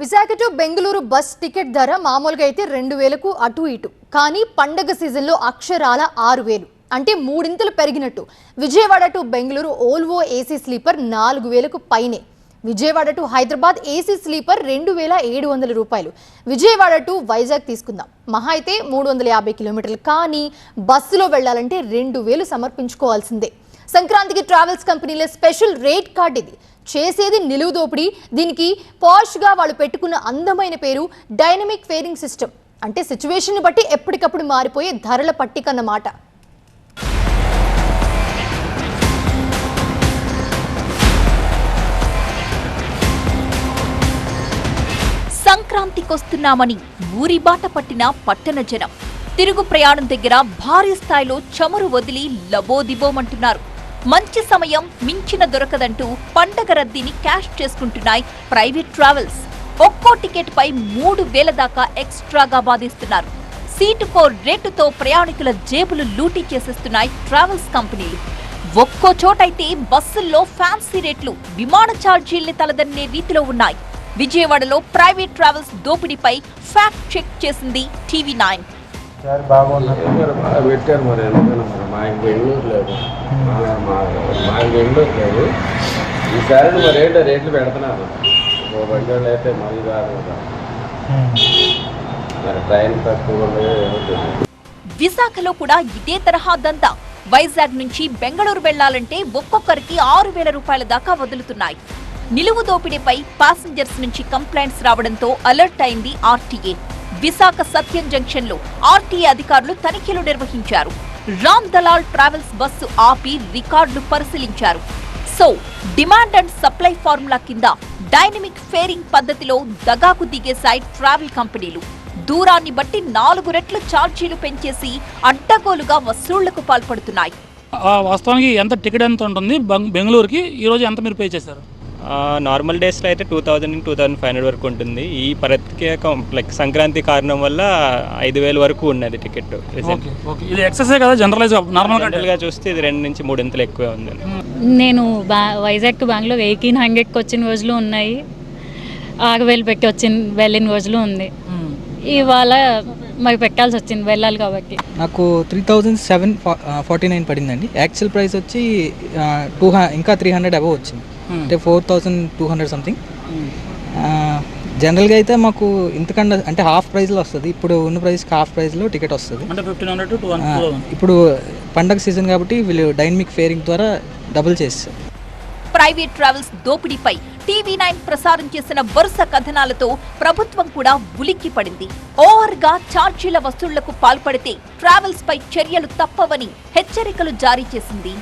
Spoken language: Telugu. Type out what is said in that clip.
Visakha to Bengaluru bus ticket ధర మామూలుగా అయితే రెండు వేలకు అటు ఇటు కానీ పండగ సీజన్లో అక్షరాల ఆరు వేలు. అంటే మూడింతలు పెరిగినట్టు. Vijayawada to Bengaluru Volvo AC sleeper నాలుగు వేలకు పైనే. Vijayawada to Hyderabad AC sleeper రెండు వేల ఏడు వందల రూపాయలు. విజయవాడ టు వైజాగ్ తీసుకుందాం. మహా అయితే మూడు వందల యాభై కిలోమీటర్లు కానీ బస్సులో వెళ్ళాలంటే రెండు వేలు సమర్పించుకోవాల్సిందే. సంక్రాంతికి ట్రావెల్స్ కంపెనీల స్పెషల్ రేట్ కార్డ్ ఇది. చేసేది నిలువు దోపిడీ దీనికి పాష్గా వాళ్ళు పెట్టుకున్న అందమైన పేరు డైనమిక్ ఫేరింగ్ సిస్టమ్. అంటే సిచ్యువేషన్ బట్టి ఎప్పటికప్పుడు మారిపోయే ధరల పట్టిక అన్నమాట. సంక్రాంతికొస్తున్నామని ఊరి బాట పట్టిన పట్టణ జనం. తిరుగు ప్రయాణం దగ్గర భారీ స్థాయిలో చమురు వదిలి లబోదిబోమంటున్నారు. మంచి సమయం మించిన దొరకదంటూ పండగ రద్దీని క్యాష్ చేసుకుంటున్నాయి ప్రైవేట్ ట్రావెల్స్. ఒక్కో టికెట్ పై మూడు వేల దాకా ఎక్స్ట్రాగా బాధిస్తున్నారు. సీటుకో రేటుతో ప్రయాణికుల జేబులు లూటీ చేసేస్తున్నాయి ట్రావెల్స్ కంపెనీలు. ఒక్కో చోటైతే బస్సుల్లో ఫ్యాన్సీ రేట్లు విమాన ఛార్జీల్ని తలదన్నే రీతిలో ఉన్నాయి. విజయవాడలో ప్రైవేట్ ట్రావెల్స్ దోపిడీపై ఫ్యాక్ట్ చెక్ చేసింది టీవీ నైన్. సార్ బాగున్నారు. మరి పెట్టారు మరి ఎందుకని మరి. మాకు బెంగళూరు లేదు. మా- మాకు బెంగళూరు లేదు. ఈసారి మరి ఏంటో రేట్లు పెడుతున్నారు. ఓ బెంగళూరు అయితే మళ్ళీ కాదు. కదా మరి ట్రైన్ తక్కువ విశాఖలో కూడా ఇదే తరహా దందా వైజాగ్ నుంచి బెంగళూరు వెళ్ళాలంటే ఒక్కొక్కరికి ఆరు వేల రూపాయల దాకా వదులుతున్నాయి. నిలువు దోపిడీపై పాసింజర్స్ నుంచి కంప్లైంట్స్ రావడంతో అలర్ట్ అయింది ఆర్టీఏ విశాఖ సత్యం జంక్షన్లో ఆర్టీఏ అధికారులు తనిఖీలు నిర్వహించారు. రామ్ దలాల్ ట్రావెల్స్ బస్సు ఆపి రికార్డులు పరిశీలించారు. So demand and supply formula కింద డైనమిక్ ఫేరింగ్ పద్ధతిలో దగాకు దిగేశాయి ట్రావెల్ కంపెనీలు. దూరాన్ని బట్టి నాలుగు రెట్లు ఛార్జీలు పెంచేసి అడ్డగోలుగా వసూళ్ళకు పాల్పడుతున్నాయి. వాస్తవానికి ఎంత టికెట్ ఎంత ఉంటుంది? బెంగ- బెంగళూరుకి ఈరోజు ఎంత మీరు పే చేశారు? నార్మల్ డేస్లో అయితే two thousand two thousand five hundred వరకు ఉంటుంది. ఈ ప్రత్యేక లైక్ సంక్రాంతి కారణం వల్ల ఐదు వేల వరకు ఉన్నది టికెట్ ఓకే ఓకే ఇది ఎక్సెసే కదా జనరలైజ్ నార్మల్గా జనరల్గా చూస్తే ఇది రెండు నుంచి మూడింతలు ఎక్కువే ఉంది. నేను వైజాగ్ టు బెంగళూరు ఎయిటీన్ హండ్రెడ్కి వచ్చిన రోజులు ఉన్నాయి. ఆరు వేలు పెట్టి వచ్చిన వెళ్ళిన రోజులు ఉంది. ఇవాళ మరి పెట్టాల్సి వచ్చింది వెళ్ళాలి కాబట్టి. నాకు three thousand seven forty nine పడిందండి. యాక్చువల్ ప్రైస్ వచ్చి టూ ఇంకా త్రీ హండ్రెడ్ అబవ్ వచ్చింది. అంటే four thousand two hundred something జనరల్గా అయితే మాకు ఇంతకన్నా అంటే హాఫ్ ప్రైస్లో వస్తుంది. ఇప్పుడు ఉన్న ప్రైస్కి హాఫ్ ప్రైస్లో టికెట్ వస్తుంది. ఇప్పుడు పండగ సీజన్ కాబట్టి వీళ్ళు డైనమిక్ ఫేరింగ్ ద్వారా డబుల్ చేస్తారు. ప్రైవేట్ ట్రావెల్స్ దోపిడీపై టీవీ నైన్ ప్రసారం చేసిన వరుస కథనాలతో ప్రభుత్వం కూడా ఉలిక్కి పడింది. ఓవర్గా ఛార్జీల వసూళ్ళకు పాల్పడితే ట్రావెల్స్ పై చర్యలు తప్పవని హెచ్చరికలు జారీ చేసింది